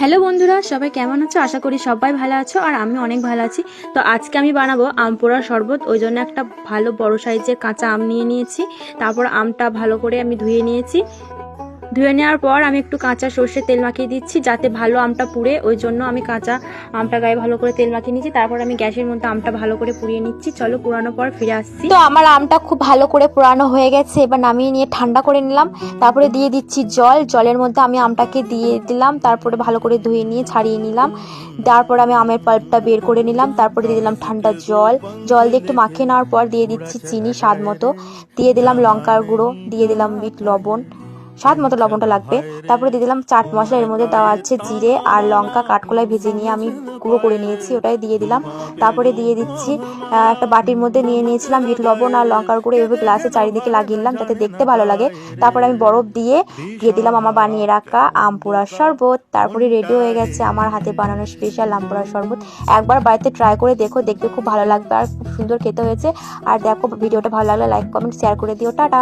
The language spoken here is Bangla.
হ্যালো বন্ধুরা, সবাই কেমন আছো? আশা করি সবাই ভালো আছো আর আমি অনেক ভালো আছি। তো আজকে আমি বানাবো আম পোড়ার শরবত। ওই জন্য একটা ভালো বড় সাইজের কাঁচা আম নিয়ে নিয়েছি। তারপর আমটা ভালো করে আমি ধুয়ে নিয়েছি। ধুয়ে নেওয়ার পর আমি একটু কাঁচা সর্ষের তেল মাখিয়ে দিচ্ছি যাতে ভালো আমটা পুড়ে। ওই জন্য আমি কাঁচা আমটা গায়ে ভালো করে তেল মাখিয়ে নিচ্ছি তারপর আমি গ্যাসের মধ্যে আমটা ভালো করে পুড়িয়ে নিচ্ছি। চলো পুরানোর পর ফিরে আসছি। তো আমার আমটা খুব ভালো করে পোড়ানো হয়ে গেছে। এবার নামিয়ে নিয়ে ঠান্ডা করে নিলাম। তারপরে দিয়ে দিচ্ছি জল। জলের মধ্যে আমি আমটাকে দিয়ে দিলাম। তারপরে ভালো করে ধুয়ে নিয়ে ছাড়িয়ে নিলাম। তারপর আমি আমের পাল্পটা বের করে নিলাম। তারপরে দিয়ে দিলাম ঠান্ডা জল। জল দিয়ে একটু মাখিয়ে নেওয়ার পর দিয়ে দিচ্ছি চিনি স্বাদ মতো। দিয়ে দিলাম লঙ্কার গুঁড়ো। দিয়ে দিলাম বিট লবণ। স্বাদ মতো লবণটা লাগবে। তারপরে দিয়ে দিলাম চাট মশলা। এর মধ্যে দেওয়া আছে জিরে আর লঙ্কা কাঠকোলায় ভেজে নিয়ে আমি গুঁড়ো করে নিয়েছি, ওটাই দিয়ে দিলাম। তারপরে দিয়ে দিচ্ছি একটা বাটির মধ্যে নিয়ে নিয়েছিলাম বিট লবণ আর লঙ্কার গুঁড়ো। এভাবে গ্লাসে চারিদিকে লাগিয়ে নিলাম যাতে দেখতে ভালো লাগে। তারপরে আমি বরফ দিয়ে দিয়ে দিলাম আমার বানিয়ে রাখা আম পোড়ার শরবত। তারপরে রেডি হয়ে গেছে আমার হাতে বানানো স্পেশাল আম পোড়ার শরবত। একবার বাড়িতে ট্রাই করে দেখো, দেখতে খুব ভালো লাগবে আর খুব সুন্দর খেতে হয়েছে। আর দেখো, ভিডিওটা ভালো লাগলে লাইক কমেন্ট শেয়ার করে দিও। টাটা!